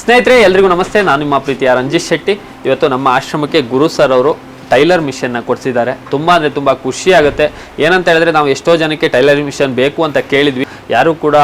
ಸ್ನೇಹಿತರೆ, ಎಲ್ರಿಗೂ ನಮಸ್ತೆ. ನಾನು ನಿಮ್ಮ ಪ್ರೀತಿಯ ರಂಜಿತ್ ಶೆಟ್ಟಿ. ಇವತ್ತು ನಮ್ಮ ಆಶ್ರಮಕ್ಕೆ ಗುರು ಸರ್ ಅವರು ಟೈಲರ್ ಮಿಷನ್ನ ಕೊಡಿಸಿದ್ದಾರೆ. ತುಂಬ ಅಂದರೆ ತುಂಬ ಖುಷಿ ಆಗುತ್ತೆ. ಏನಂತ ಹೇಳಿದ್ರೆ, ನಾವು ಎಷ್ಟೋ ಜನಕ್ಕೆ ಟೈಲರ್ ಮಿಷನ್ ಬೇಕು ಅಂತ ಕೇಳಿದ್ವಿ. ಯಾರೂ ಕೂಡ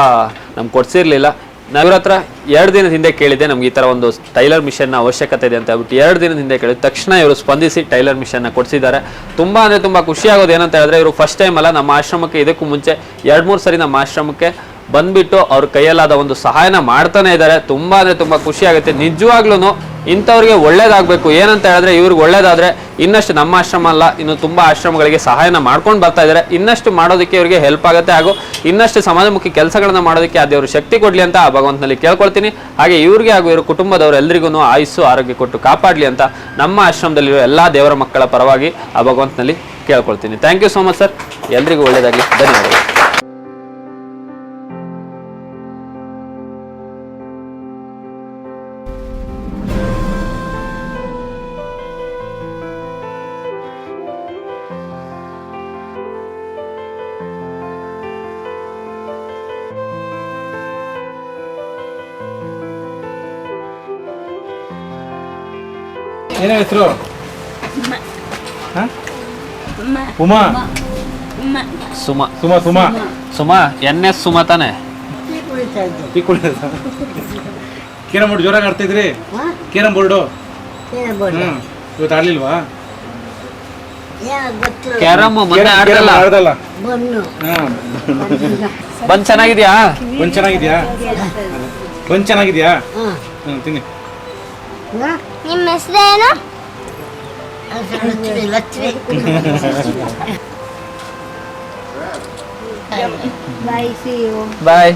ನಮ್ಗೆ ಕೊಡಿಸಿರ್ಲಿಲ್ಲ. ನಾವಿರ ಹತ್ರ ಎರಡು ದಿನದ ಹಿಂದೆ ಕೇಳಿದೆ ನಮ್ಗೆ ಈ ಥರ ಒಂದು ಟೈಲರ್ ಮಿಷನ್ನ ಅವಶ್ಯಕತೆ ಇದೆ ಅಂತ ಹೇಳ್ಬಿಟ್ಟು ಎರಡು ದಿನದ ಹಿಂದೆ ಕೇಳಿದ ತಕ್ಷಣ ಇವರು ಸ್ಪಂದಿಸಿ ಟೈಲರ್ ಮಿಷನ್ನ ಕೊಡಿಸಿದ್ದಾರೆ. ತುಂಬ ಅಂದರೆ ತುಂಬ ಖುಷಿ ಆಗೋದು ಏನಂತ ಹೇಳಿದ್ರೆ, ಇವರು ಫಸ್ಟ್ ಟೈಮ್ ಅಲ್ಲ, ನಮ್ಮ ಆಶ್ರಮಕ್ಕೆ ಇದಕ್ಕೂ ಮುಂಚೆ ಎರಡು ಮೂರು ಸರಿ ನಮ್ಮ ಆಶ್ರಮಕ್ಕೆ ಬಂದ್ಬಿಟ್ಟು ಅವ್ರ ಕೈಯಲ್ಲಾದ ಒಂದು ಸಹಾಯನ ಮಾಡ್ತಾನೆ ಇದ್ದಾರೆ ತುಂಬಾ ಅಂದ್ರೆ ತುಂಬಾ ಖುಷಿ ಆಗುತ್ತೆ. ನಿಜವಾಗ್ಲೂ ಇಂಥವ್ರಿಗೆ ಒಳ್ಳೇದಾಗಬೇಕು. ಏನಂತ ಹೇಳಿದ್ರೆ ಇವ್ರಿಗೆ ಒಳ್ಳೇದಾದ್ರೆ ಇನ್ನಷ್ಟು ನಮ್ಮ ಆಶ್ರಮ ಅಲ್ಲ, ಇನ್ನು ತುಂಬಾ ಆಶ್ರಮಗಳಿಗೆ ಸಹಾಯನ ಮಾಡ್ಕೊಂಡು ಬರ್ತಾ ಇದ್ದಾರೆ ಇನ್ನಷ್ಟು ಮಾಡೋದಕ್ಕೆ ಇವರಿಗೆ ಹೆಲ್ಪ್ ಆಗುತ್ತೆ. ಹಾಗೂ ಇನ್ನಷ್ಟು ಸಮಾಜಮುಖಿ ಕೆಲಸಗಳನ್ನ ಮಾಡೋದಕ್ಕೆ ಆ ದೇವರು ಶಕ್ತಿ ಕೊಡ್ಲಿ ಅಂತ ಆ ಭಗವಂತನಲ್ಲಿ ಕೇಳ್ಕೊಳ್ತೀನಿ. ಹಾಗೆ ಇವ್ರಿಗೆ ಹಾಗೂ ಇವ್ರ ಕುಟುಂಬದವರು ಎಲ್ರಿಗೂ ಆಯುಸ್ಸು, ಆರೋಗ್ಯ ಕೊಟ್ಟು ಕಾಪಾಡಲಿ ಅಂತ ನಮ್ಮ ಆಶ್ರಮದಲ್ಲಿರೋ ಎಲ್ಲಾ ದೇವರ ಮಕ್ಕಳ ಪರವಾಗಿ ಆ ಭಗವಂತನಲ್ಲಿ ಕೇಳ್ಕೊಳ್ತೀನಿ. Thank you so much sir ಎಲ್ರಿಗೂ ಒಳ್ಳೇದಾಗಲಿ. ಧನ್ಯವಾದಗಳು. ಏನೇ ಹೆಸರು ಉಮಾ. ಸುಮಾ. ಸುಮಾ ಸುಮಾ. ಸುಮಾ ಎನ್ ಎಸ್ ಸುಮಾ ತಾನೆ. ಟೀ ಕೇರಂ ಬೋರ್ಡ್ ಜೋರಾಗಿ ಆಡ್ತಿದ್ರಿ ಕೇರಂ ಬೋರ್ಡು? ಇವತ್ತು ಆಡ್ಲಿಲ್ವಾ? ಕ್ಯಾರಮ್ ಮೊನ್ನೆ ಆಡ್ದಲ್ಲ? ಹಾ. ಬಂದ್ ಚೆನ್ನಾಗಿದ್ಯಾ? ಬಂದ್ ಚೆನ್ನಾಗಿದ್ಯಾ? ಬಂದ್ ಚೆನ್ನಾಗಿದ್ಯಾ? ಹ್ಮ್ ತಿನ್ನಿ. ನಿಮ್ಮ ಹೆಸರೇನು ಬಾಯ್